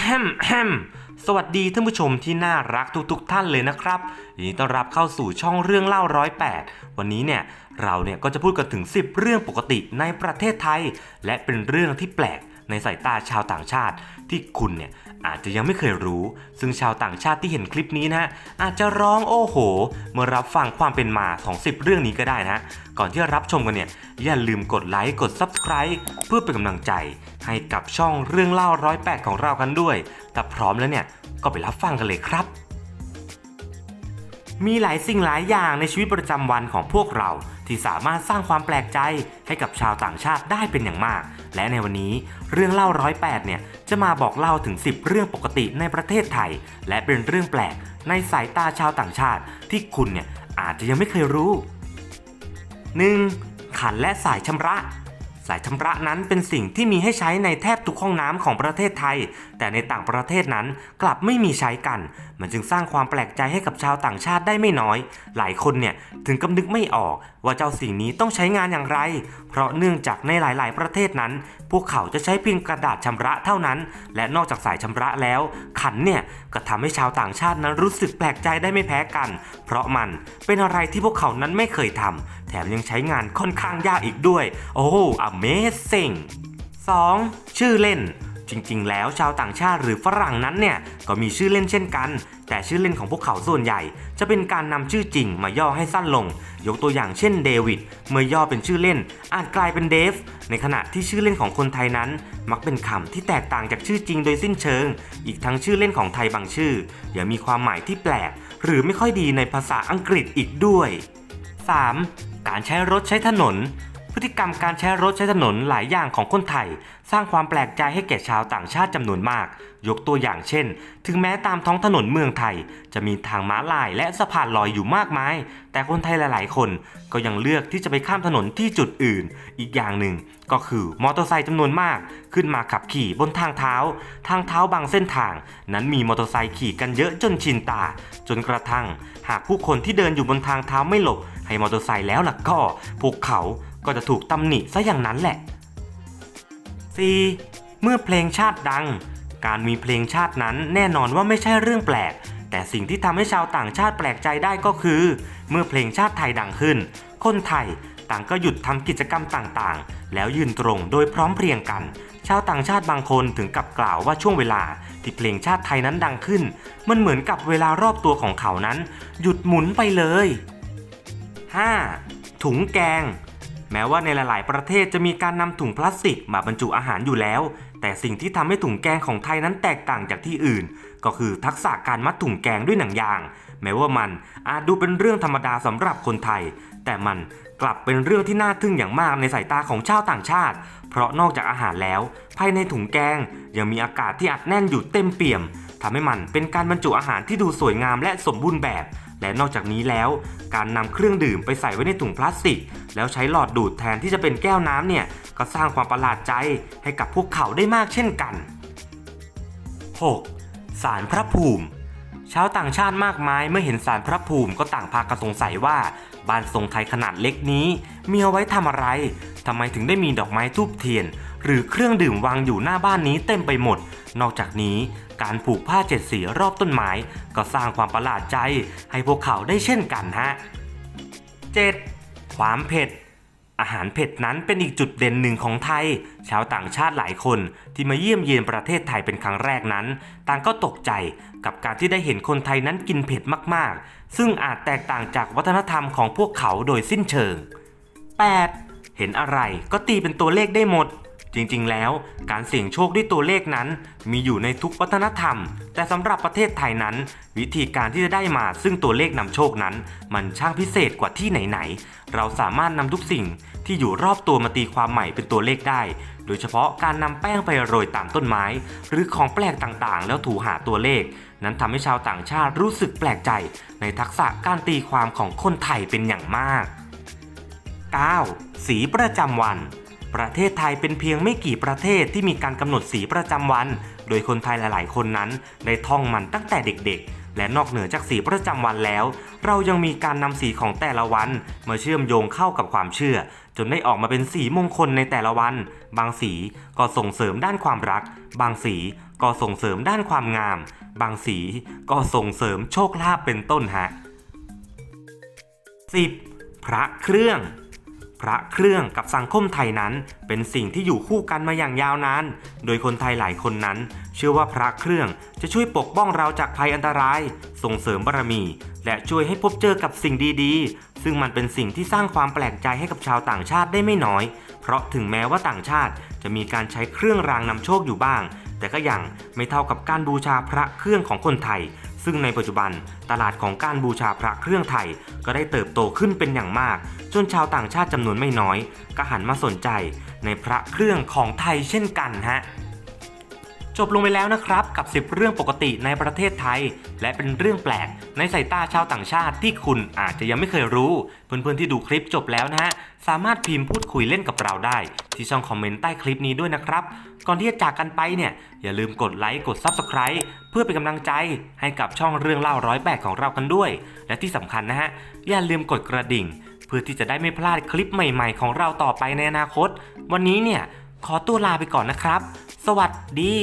แฮมแฮมสวัสดีท่านผู้ชมที่น่ารักทุกๆทท่านเลยนะครับยินดีต้อนรับเข้าสู่ช่องเรื่องเล่าร้อยแปดวันนี้เนี่ยเราเนี่ยก็จะพูดกันถึง 10 เรื่องปกติในประเทศไทย และเป็นเรื่องที่แปลกในสายตาชาวต่างชาติที่คุณเนี่ย อาจจะยังไม่เคยรู้ ซึ่งชาวต่างชาติที่เห็นคลิปนี้นะฮะอาจจะร้องโอ้โห เมื่อรับฟังความเป็นมาของ10เรื่องนี้ก็ได้นะก่อนที่จะรับชมกันเนี่ย อย่าลืมกดไลค์กด Subscribe เพื่อเป็นกำลังใจ ให้กับช่องเรื่องเล่าร้อยแปดของเรากันด้วยแต่พร้อมแล้วเนี่ยก็ไปรับฟังกันเลยครับ มีหลายสิ่งหลายอย่างในชีวิตประจำวันของพวกเราที่สามารถสร้างความแปลกใจให้กับชาวต่างชาติได้เป็นอย่างมาก และในวันนี้เรื่องเล่าร้อยแปดเนี่ย จะมาบอกเล่าถึง 10 เรื่องปกติในประเทศไทย และเป็นเรื่องแปลกในสายตาชาวต่างชาติ ที่คุณเนี่ยอาจจะยังไม่เคยรู้ 1. ขันและสายชำระ สายชำระนั้นเป็นสิ่งที่มีให้ใช้ในแทบทุกห้องน้ำของประเทศไทย แต่ในต่างประเทศนั้นกลับไม่มีใช้กัน มันจึงสร้างความแปลกใจให้กับชาวต่างชาติได้ไม่น้อย หลายคนเนี่ยถึงกำนึกไม่ออกว่าเจ้าสิ่งนี้ต้องใช้งานอย่างไร เพราะเนื่องจากในหลาย ๆ ประเทศนั้น พวกเขาจะใช้เพียงกระดาษชำระเท่านั้น และนอกจากสายชำระแล้ว ขันเนี่ยก็ทำให้ชาวต่างชาตินั้นรู้สึกแปลกใจได้ไม่แพ้กัน เพราะมันเป็นอะไรที่พวกเขานั้นไม่เคยทำแถมยังใช้งานค่อนข้างยากอีกด้วย โอ้ amazing 2. ชื่อเล่น จริงๆ แล้วชาวต่างชาติหรือฝรั่งนั้นเนี่ย ก็มีชื่อเล่นเช่นกัน แต่ชื่อเล่นของพวกเขาส่วนใหญ่ จะเป็นการนำชื่อจริงมาย่อให้สั้นลง ยกตัวอย่างเช่นเดวิดเมื่อย่อเป็นชื่อเล่น อาจกลายเป็นเดฟ ในขณะที่ชื่อเล่นของคนไทยนั้น มักเป็นคำที่แตกต่างจากชื่อจริงโดยสิ้นเชิง อีกทั้งชื่อเล่นของไทยบางชื่อยังมีความหมายที่แปลก หรือไม่ค่อยดีในภาษาอังกฤษอีกด้วย 3. การใช้รถใช้ถนน พฤติกรรมการใช้รถใช้ถนนหลายอย่างของคนไทย สร้างความแปลกใจให้แก่ชาวต่างชาติจำนวนมาก ยกตัวอย่างเช่น ถึงแม้ตามท้องถนนเมืองไทย จะมีทางม้าลายและสะพานลอยอยู่มากมาย แต่คนไทยหลาย ๆ คนก็ยังเลือกที่จะไปข้ามถนนที่จุดอื่น อีกอย่างหนึ่งก็คือมอเตอร์ไซค์จำนวนมาก ขึ้นมาขับขี่บนทางเท้า ทางเท้าบางเส้นทาง นั้นมีมอเตอร์ไซค์ขี่กันเยอะจนชินตา จนกระทั่ง หากผู้คนที่เดินอยู่บนทางเท้าไม่หลบให้มอเตอร์ไซค์แล้วล่ะก็พวกเขา ก็จะถูกตำหนิซะอย่างนั้นแหละ 4. เมื่อเพลงชาติดัง การมีเพลงชาตินั้นแน่นอนว่าไม่ใช่เรื่องแปลก แต่สิ่งที่ทำให้ชาวต่างชาติแปลกใจได้ก็คือ เมื่อเพลงชาติไทยดังขึ้น คนไทยต่างก็หยุดทำกิจกรรมต่างๆ แล้วยืนตรงโดยพร้อมเพรียงกัน ชาวต่างชาติบางคนถึงกับกล่าวว่าช่วงเวลาที่เพลงชาติไทยนั้นดังขึ้น มันเหมือนกับเวลารอบตัวของเขานั้น หยุดหมุนไปเลย 5. ถุงแกง แม้ว่าในหลาย ๆ ประเทศจะมีการนำถุงพลาสติกมาบรรจุอาหารอยู่แล้ว แต่สิ่งที่ทำให้ถุงแกงของไทยนั้นแตกต่างจากที่อื่น ก็คือทักษะการมัดถุงแกงด้วยหนังยาง แม้ว่ามันอาจดูเป็นเรื่องธรรมดาสำหรับคนไทย แต่มันกลับเป็นเรื่องที่น่าทึ่งอย่างมากในสายตาของชาวต่างชาติ เพราะนอกจากอาหารแล้ว ภายในถุงแกง ยังมีอากาศที่อัดแน่นอยู่เต็มเปี่ยมทำให้มันเป็นการบรรจุอาหารที่ดูสวยงามและสมบูรณ์แบบ และนอกจากนี้แล้ว การนำเครื่องดื่มไปใส่ไว้ในถุงพลาสติก แล้วใช้หลอดดูดแทนที่จะเป็นแก้วน้ำเนี่ยก็สร้างความประหลาดใจให้กับพวกเขาได้มากเช่นกัน 6. สารพระภูมิ ชาวต่างชาติมากมายเมื่อเห็นสารพระภูมิก็ต่างพากันสงสัยว่าบ้านทรงไทยขนาดเล็กนี้ มีเอาไว้ทำอะไรทำไมถึงได้มีดอกไม้ทูบเทียน หรือเครื่องดื่มวางอยู่หน้าบ้านนี้เต็มไปหมด นอกจากนี้การผูกผ้าเจ็ดสีรอบต้นไม้ ก็สร้างความประหลาดใจ ให้พวกเขาได้เช่นกันฮะ 7. ความเผ็ด อาหารเผ็ดนั้นเป็นอีกจุดเด่นหนึ่งของไทย ชาวต่างชาติหลายคนที่มาเยี่ยมเยียนประเทศไทยเป็นครั้งแรกนั้น ต่างก็ตกใจกับการที่ได้เห็นคนไทยนั้นกินเผ็ดมากๆ ซึ่งอาจแตกต่างจากวัฒนธรรมของพวกเขาโดยสิ้นเชิง 8. เห็นอะไรก็ตีเป็นตัวเลขได้หมด จริงๆ แล้วการเสี่ยงโชคด้วยตัวเลขนั้น มีอยู่ในทุกวัฒนธรรม แต่สำหรับประเทศไทยนั้น วิธีการที่จะได้มาซึ่งตัวเลขนำโชคนั้น มันช่างพิเศษกว่าที่ไหนๆ เราสามารถนำทุกสิ่งที่อยู่รอบตัวมาตีความใหม่เป็นตัวเลขได้ โดยเฉพาะการนำแป้งไปโรยตามต้นไม้ หรือของแปลกต่างๆ แล้วถูหาตัวเลข นั้นทำให้ชาวต่างชาติรู้สึกแปลกใจ ในทักษะการตีความของคนไทยเป็นอย่างมาก 9. สีประจำวัน ประเทศไทยเป็นเพียงไม่กี่ประเทศที่มีการกำหนดสีประจำวัน โดยคนไทยหลาย ๆ คนนั้นได้ท่องมันตั้งแต่เด็ก ๆ และนอกเหนือจากสีประจำวันแล้ว เรายังมีการนำสีของแต่ละวัน มาเชื่อมโยงเข้ากับความเชื่อ จนได้ออกมาเป็นสีมงคลในแต่ละวัน บางสีก็ส่งเสริมด้านความรัก บางสีก็ส่งเสริมด้านความงาม บางสีก็ส่งเสริมโชคลาภเป็นต้นฮะ 10. พระเครื่อง พระเครื่องกับสังคมไทยนั้นเป็นสิ่งที่อยู่คู่กันมาอย่างยาวนาน โดยคนไทยหลายคนนั้น เชื่อว่าพระเครื่องจะช่วยปกป้องเราจากภัยอันตราย ส่งเสริมบารมี และช่วยให้พบเจอกับสิ่งดีๆ ซึ่งมันเป็นสิ่งที่สร้างความแปลกใจให้กับชาวต่างชาติได้ไม่น้อย เพราะถึงแม้ว่าต่างชาติจะมีการใช้เครื่องรางนำโชคอยู่บ้าง แต่ก็ยังไม่เท่ากับการบูชาพระเครื่องของคนไทย ซึ่งในปัจจุบันตลาดของการบูชาพระเครื่องไทยก็ได้เติบโตขึ้นเป็นอย่างมาก จนชาวต่างชาติจำนวนไม่น้อย ก็หันมาสนใจในพระเครื่องของไทยเช่นกันฮะ จบลงไปแล้วนะครับกับ 10 เรื่องปกติในประเทศไทย และเป็นเรื่องแปลกในสายตาชาวต่างชาติที่คุณอาจจะยังไม่เคยรู้ เพื่อนๆที่ดูคลิปจบแล้วนะฮะสามารถพิมพ์พูดคุยเล่นกับเราได้ ที่ช่องคอมเมนต์ใต้คลิปนี้ด้วยนะครับ ก่อนที่จะจากกันไปเนี่ยอย่าลืมกดไลค์กด Subscribe เพื่อเป็นกำลังใจให้กับช่องเรื่องเล่าร้อยแปดของเรากันด้วย และที่สำคัญนะฮะอย่าลืมกดกระดิ่ง เพื่อที่จะได้ไม่พลาดคลิปใหม่ ๆ ของเราต่อไปในอนาคต วันนี้เนี่ยขอตัวลาไปก่อนนะครับ สวัสดี